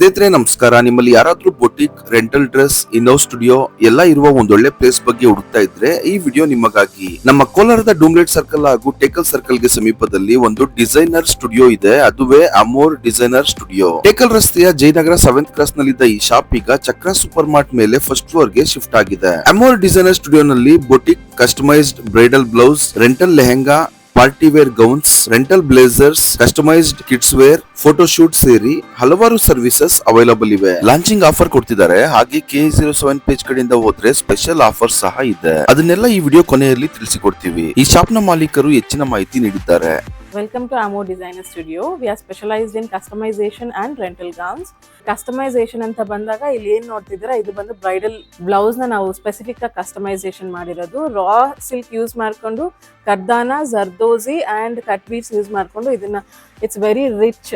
ಸ್ನೇಹಿತರೆ, ನಮಸ್ಕಾರ. ನಿಮ್ಮಲ್ಲಿ ಯಾರಾದ್ರೂ ಬೊಟಿಕ್ ರೆಂಟಲ್ ಡ್ರೆಸ್ ಇನ್ನೋ ಸ್ಟುಡಿಯೋ ಎಲ್ಲ ಇರುವ ಒಂದೊಳ್ಳೆ ಪ್ಲೇಸ್ ಬಗ್ಗೆ ಹುಡುಕ್ತಾ ಇದ್ರೆ ಈ ವಿಡಿಯೋ ನಿಮಗಾಗಿ. ನಮ್ಮ ಕೋಲಾರದ ಡೂಮ್ಲೆಟ್ ಸರ್ಕಲ್ ಹಾಗೂ ಟೇಕಲ್ ಸರ್ಕಲ್ಗೆ ಸಮೀಪದಲ್ಲಿ ಒಂದು ಡಿಸೈನರ್ ಸ್ಟುಡಿಯೋ ಇದೆ. ಅದುವೇ ಅಮೋರ್ ಡಿಸೈನರ್ ಸ್ಟುಡಿಯೋ ಟೇಕಲ್ ರಸ್ತೆಯ ಜಯನಗರ ಸೆವೆಂತ್ ಕ್ರಾಸ್ ನಲ್ಲಿದ್ದ ಈ ಶಾಪ್ ಈಗ ಚಕ್ರ ಸೂಪರ್ ಮಾರ್ಟ್ ಮೇಲೆ ಫಸ್ಟ್ ಫ್ಲೋರ್ಗೆ ಶಿಫ್ಟ್ ಆಗಿದೆ. ಅಮೋರ್ ಡಿಸೈನರ್ ಸ್ಟುಡಿಯೋ ನಲ್ಲಿ boutique customized bridal blouse rental lehenga party wear gowns, rental blazers, customized kids wear photoshoot ಸೇರಿ ಹಲವಾರು ಸರ್ವಿಸಸ್ ಅವೈಲಬಲ್ ಇವೆ. ಲಾಂಚಿಂಗ್ ಆಫರ್ ಕೊಡ್ತಿದ್ದಾರೆ. ಹಾಗೆ ಕೆ ಜೀರೋ ಸೆವೆನ್ ಪೇಜ್ ಕಡೆಯಿಂದ ಹೋದ್ರೆ ಸ್ಪೆಷಲ್ ಆಫರ್ ಸಹ ಇದೆ. ಅದನ್ನೆಲ್ಲ ಈ ವಿಡಿಯೋ ಕೊನೆಯಲ್ಲಿ ತಿಳಿಸಿಕೊಡ್ತೀವಿ. ಈ ಶಾಪ್ನ ಮಾಲೀಕರು ಹೆಚ್ಚಿನ ಮಾಹಿತಿ ನೀಡಿದ್ದಾರೆ. Welcome to Amo Designer Studio. We are specialized in customization and rental gowns. Customization ಅಂತ ಬಂದಾಗ ಇಲ್ಲಿ ಏನ್ ನೋಡ್ತಿದ್ದೀರಾ? ಇದು ಬಂದು ಬ್ರೈಡಲ್ ಬ್ಲೌಸ್ನ ನಾವು ಸ್ಪೆಸಿಫಿಕ್ ಆಗಿ ಕಸ್ಟಮೈಸೇಷನ್ ಮಾಡಿರೋದು. ರಾ ಸಿಲ್ಕ್ ಯೂಸ್ ಮಾಡ್ಕೊಂಡು ಕರ್ದಾನ, zardozi and cut beads use ಮಾಡ್ಕೊಂಡು ಇದನ್ನ ಇಟ್ಸ್ ವೆರಿ ರಿಚ್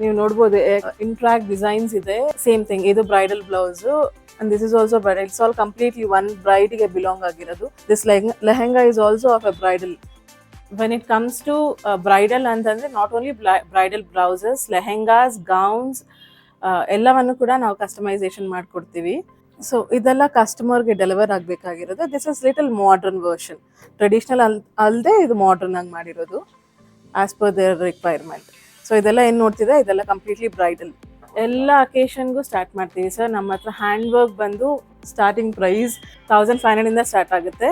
ನೀವು ನೋಡ್ಬೋದು ಇಂಟ್ರಾಕ್ಟ್ ಡಿಸೈನ್ಸ್ ಇದೆ. ಸೇಮ್ ಥಿಂಗ್ ಇದು bridal blouse and this is also bride it's all completely one ಬ್ರೈಡ್ಗೆ belong ಆಗಿರೋದು. This lehenga is also of a bridal when it comes to bridal ಅಂತಂದ್ರೆ not only bridal blouses lehengas gowns ಎಲ್ಲವನ್ನು ಕೂಡ ನಾವು customisation ಮಾಡಿಕೊಡ್ತೀವಿ. So ಇದೆಲ್ಲ ಕಸ್ಟಮರ್ಗೆ deliver ಆಗಬೇಕಾಗಿರೋದು. This is little modern version traditional ಅಲ್ ಅಲ್ಲದೆ ಇದು ಮಾಡ್ರನ್ ಆಗಿ ಮಾಡಿರೋದು as per their requirement so ಇದೆಲ್ಲ ಏನು ನೋಡ್ತಿದೆ? ಇದೆಲ್ಲ ಕಂಪ್ಲೀಟ್ಲಿ ಬ್ರೈಡಲ್ ಎಲ್ಲ ಅಕೇಶನ್ಗೂ ಸ್ಟಾರ್ಟ್ ಮಾಡ್ತೀವಿ. ಸರ್ ನಮ್ಮ ಹತ್ರ ಹ್ಯಾಂಡ್ ವರ್ಕ್ ಬಂದು ಸ್ಟಾರ್ಟಿಂಗ್ ಪ್ರೈಸ್ ತೌಸಂಡ್ ಫೈವ್ ಹಂಡ್ರೆಡಿಂದ ಸ್ಟಾರ್ಟ್ ಆಗುತ್ತೆ.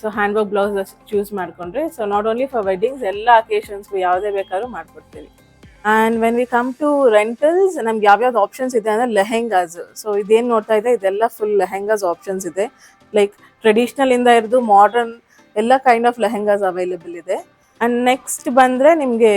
So hand work blouse choose ಮಾಡಿಕೊಂಡ್ರೆ so not only for weddings ಎಲ್ಲ ಅಕೇಶನ್ಸ್ಗೂ ಯಾವುದೇ ಬೇಕಾದ್ರೂ ಮಾಡಿಕೊಡ್ತೀವಿ and when we come to rentals ನಮ್ಗೆ ಯಾವ್ಯಾವ್ದು ಆಪ್ಷನ್ಸ್ ಇದೆ ಅಂದರೆ ಲೆಹೆಂಗಾಸ್. ಸೊ ಇದೇನು ನೋಡ್ತಾ ಇದೆ ಇದೆಲ್ಲ ಫುಲ್ ಲೆಹೆಂಗಾಸ್ ಆಪ್ಷನ್ಸ್ ಇದೆ. ಲೈಕ್ ಟ್ರೆಡಿಷ್ನಲಿಂದ ಹಿಡಿದು ಮಾಡರ್ನ್ ಎಲ್ಲ ಕೈಂಡ್ ಆಫ್ ಲೆಹೆಂಗಾಸ್ ಅವೈಲೇಬಲ್ ಇದೆ. ಆ್ಯಂಡ್ ನೆಕ್ಸ್ಟ್ ಬಂದರೆ ನಿಮಗೆ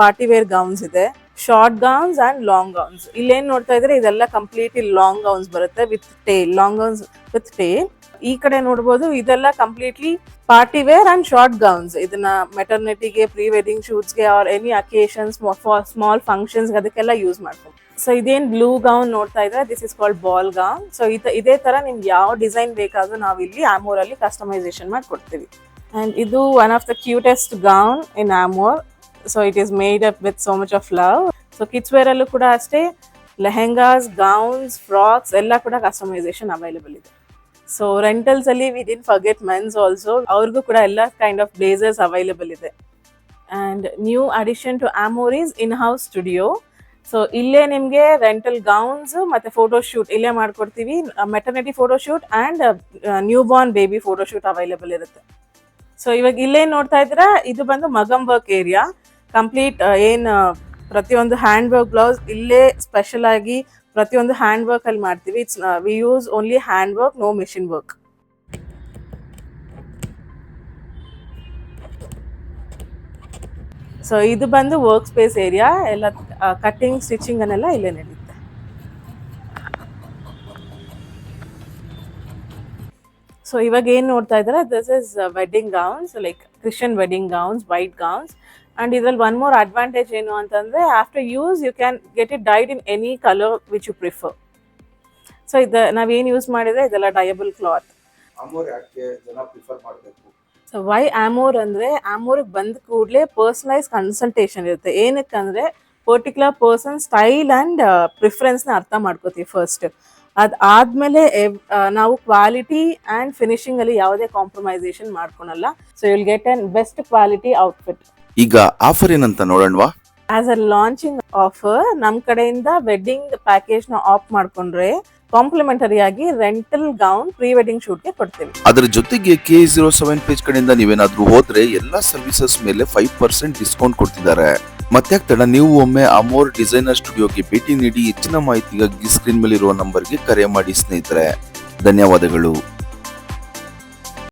ಪಾರ್ಟಿ ವೇರ್ ಗೌನ್ಸ್ ಇದೆ. Short gowns and long gowns ಇಲ್ಲೇನು ನೋಡ್ತಾ ಇದ್ರೆ, ಇದೆಲ್ಲ ಕಂಪ್ಲೀಟ್ಲಿ ಲಾಂಗ್ ಗೌನ್ಸ್ ಬರುತ್ತೆ with tail long gowns with tail ಈ ಕಡೆ ನೋಡ್ಬೋದು, ಇದೆಲ್ಲ completely party wear and short gowns ಇದನ್ನ ಮೆಟರ್ನಿಟಿಗೆ pre wedding ಶೂಟ್ಸ್ಗೆ or any occasions small functions ಅದಕ್ಕೆಲ್ಲ ಯೂಸ್ ಮಾಡ್ಬೋದು. ಸೊ ಇದೇನ್ ಬ್ಲೂ ಗೌನ್ ನೋಡ್ತಾ ಇದ್ರೆ this is called ball gown so ಇದೇ ತರ ನಿಮ್ಗೆ ಯಾವ ಡಿಸೈನ್ ಬೇಕಾದ್ರೂ ನಾವು ಇಲ್ಲಿ ಆಮೋರ್ ಅಲ್ಲಿ ಕಸ್ಟಮೈಸೇಷನ್ ಮಾಡಿಕೊಡ್ತೀವಿ. ಅಂಡ್ ಇದು one of the cutest gown in Amor so it is made up with so much of love so kids wear ಅಲ್ಲೂ ಕೂಡ ಅಷ್ಟೇ ಲೆಹೆಂಗಾಸ್ ಗೌನ್ಸ್ ಫ್ರಾಕ್ಸ್ ಎಲ್ಲ ಕೂಡ ಕಸ್ಟಮೈಸೇಷನ್ ಅವೈಲೇಬಲ್ ಇದೆ. ಸೊ ರೆಂಟಲ್ಸ್ ಅಲ್ಲಿ with in forget mens also ಅವ್ರಿಗೂ ಕೂಡ ಎಲ್ಲ ಕೈಂಡ್ ಆಫ್ ಬ್ಲೇಸರ್ಸ್ ಅವೈಲೇಬಲ್ ಇದೆ. And new addition to Amor's in house studio so ಇಲ್ಲೇ ನಿಮಗೆ ರೆಂಟಲ್ ಗೌನ್ಸ್ ಮತ್ತು ಫೋಟೋ ಶೂಟ್ ಇಲ್ಲೇ ಮಾಡಿಕೊಡ್ತೀವಿ. Maternity photo shoot and new born baby photo shoot available ಇರುತ್ತೆ. ಸೊ ಇವಾಗ ಇಲ್ಲೇ ನೋಡ್ತಾ ಇದ್ದೀರಾ? ಇದು ಬಂದು ಮಗಮ್ ವರ್ಕ್ ಏರಿಯಾ ಕಂಪ್ಲೀಟ್ ಏನು ಪ್ರತಿಯೊಂದು ಹ್ಯಾಂಡ್ ವರ್ಕ್ ಬ್ಲೌಸ್ ಇಲ್ಲೇ ಸ್ಪೆಷಲ್ ಆಗಿ ಪ್ರತಿಯೊಂದು ಹ್ಯಾಂಡ್ ವರ್ಕ್ ಅಲ್ಲಿ ಮಾಡ್ತೀವಿ. It's we use only hand work no machine work so ಇದು ಬಂದು ವರ್ಕ್ ಸ್ಪೇಸ್ ಏರಿಯಾ ಎಲ್ಲ ಕಟ್ಟಿಂಗ್ ಸ್ಟಿಚಿಂಗ್ ಅನ್ನೆಲ್ಲ ಇಲ್ಲೇ ನಡೆಯುತ್ತೆ ಸೊ ಇವಾಗ ಏನು ನೋಡ್ತಾ ಇದ್ದಾರೆ? This is wedding gowns like Christian wedding gowns white gowns and ಇದ್ರಲ್ಲಿ ಒನ್ ಮೋರ್ ಅಡ್ವಾಂಟೇಜ್ ಏನು ಅಂತಂದ್ರೆ after use you can get it dyed in any colour which you prefer so ಇದು ನಾವೇನು ಯೂಸ್ ಮಾಡಿದ್ರೆ ಇದೆಲ್ಲ dyeable cloth so why Amor ಅಂದ್ರೆ ಆಮೋರಿಗೆ ಬಂದ ಕೂಡಲೇ ಪರ್ಸನಲೈಸ್ ಕನ್ಸಲ್ಟೇಷನ್ ಇರುತ್ತೆ. ಏನಕ್ಕೆ ಅಂದ್ರೆ ಪರ್ಟಿಕ್ಯುಲರ್ ಪರ್ಸನ್ ಸ್ಟೈಲ್ ಅಂಡ್ ಪ್ರಿಫರೆನ್ಸ್ನ ಅರ್ಥ ಮಾಡ್ಕೋತೀವಿ ಫಸ್ಟ್ ಅದು ಆದಮೇಲೆ ನಾವು ಕ್ವಾಲಿಟಿ ಅಂಡ್ ಫಿನಿಶಿಂಗ್ ಅಲ್ಲಿ ಯಾವುದೇ compromisation ಮಾಡ್ಕೊಳಲ್ಲ. So will get an best quality outfit ಈಗ ಆಫರ್ ಏನಂತ ನೋಡೋಣವಾ? ಆಸ್ ಅ ಲಾಂಚಿಂಗ್ ಆಫರ್ ನಮ್ಮ ಕಡೆಯಿಂದ ವೆಡ್ಡಿಂಗ್ ಪ್ಯಾಕೇಜ್ನ ಆಫ್ ಮಾಡ್ಕೊಂಡ್ರೆ ಕಾಂಪ್ಲಿಮೆಂಟರಿ ಆಗಿ ರೆಂಟಲ್ ಗೌನ್ ಪ್ರೀ ವೆಡ್ಡಿಂಗ್ ಶೂಟ್ಗೆ ಕೊಡ್ತೀವಿ. ಅದರ ಜೊತೆಗೆ ಕೆ ಜೀರೋ ಸೆವೆನ್ ಪೇಜ್ ಕಡೆಯಿಂದ ನೀವೇನಾದ್ರೂ ಹೋದ್ರೆ ಎಲ್ಲಾ ಸರ್ವಿಸಸ್ ಮೇಲೆ ಫೈವ್ ಪರ್ಸೆಂಟ್ ಡಿಸ್ಕೌಂಟ್ ಕೊಡ್ತಿದ್ದಾರೆ. ಮತ್ತೆ ತಡ ನೀವು ಒಮ್ಮೆ ಅಮೋರ್ ಡಿಸೈನರ್ ಸ್ಟುಡಿಯೋಗೆ ಭೇಟಿ ನೀಡಿ ಹೆಚ್ಚಿನ ಮಾಹಿತಿಗಾಗಿ ಸ್ಕ್ರೀನ್ ಮೇಲೆ ಇರುವ ನಂಬರ್ಗೆ ಕರೆ ಮಾಡಿ ಸ್ನೇಹಿತರೆ. ಧನ್ಯವಾದಗಳು.